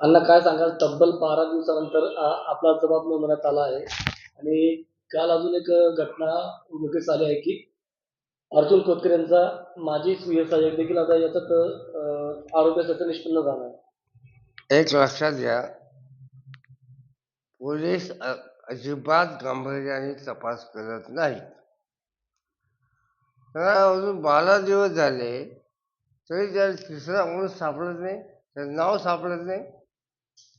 अण्णा काय सांगाल? तब्बल बारा दिवसानंतर आपला जबाब नोंदवण्यात आला आहे. आणि काल अजून एक घटना उघडकीस आली आहे की अर्जुन खोतकर यांचा माजी सुय सहाय्यक देखील आता याच्यात अं, आरोग्याचं निष्पन्न झाला एक लक्षात घ्या पोलीस अजिबात गांभीर्याने तपास करत नाहीत. अजून बारा दिवस झाले तरी त्याला तिसरा माणूस सापडत नाही त्याचं नाव सापडत नाही.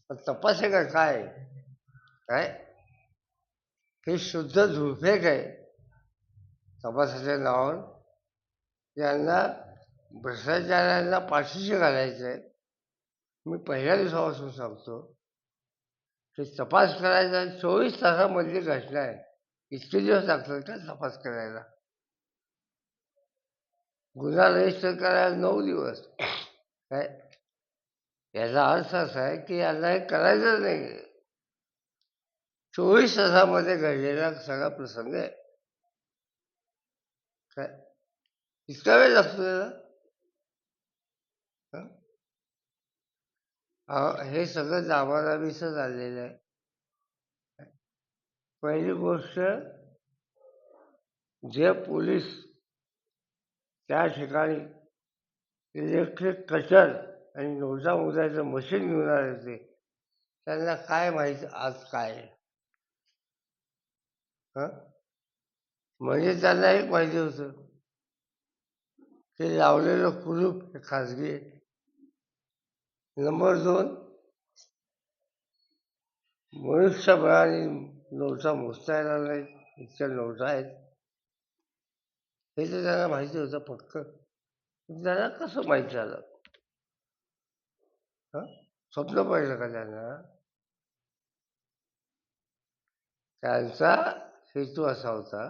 पण तपास आहे? काय? काय हे शुद्ध धुळफेक आहे. तपासाच्या नावावर यांना भ्रष्टाचारांना पाठीशी घालायचं आहे मी पहिल्या दिवसापासून सांगतो की तपास करायचा चोवीस तासामधली घटना आहे. इतके दिवस लागतात का तपास करायला? गुन्हा रजिस्टर करायला नऊ दिवस. काय? याचा अर्थ असा आहे की यांना हे करायचं नाही. चोवीस तासामध्ये घडलेला सगळा प्रसंग आहे. काय? इतका वेळ लागतो त्याला? हे? सगळं दाबादाबीच झालेलं आहे. पहिली गोष्ट जे पोलीस त्या ठिकाणी इलेक्ट्रिक कटर आणि नोटा मोजायचं मशीन घेऊन आले होते. त्यांना काय माहिती आज काय? हं? म्हणजे त्यांना एक माहिती होतं. की लावलेलं कुलूप हे खाजगी नंबर दोन मनुष्यबळाने नोटा मोजता येणार नाही इतक्या नोटा आहेत. हे तर त्यांना माहिती होतं फक्त. त्यांना कसं माहीत झालं? हं? स्वप्न पडलं का त्यांना? त्यांचा हेतू असा होता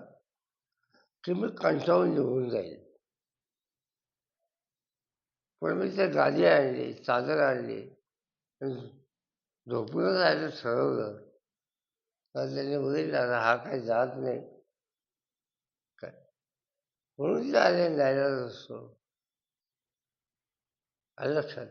की मी कंटाळून निघून जाईल. पण मी त्या गादी आणली चादर आणली झोपूनच राहायचं ठरवलं तर त्यांनी बघितलं आता हा काही जात नाही. काय? म्हणून ते आले न्यायला असतो आलं लक्षात?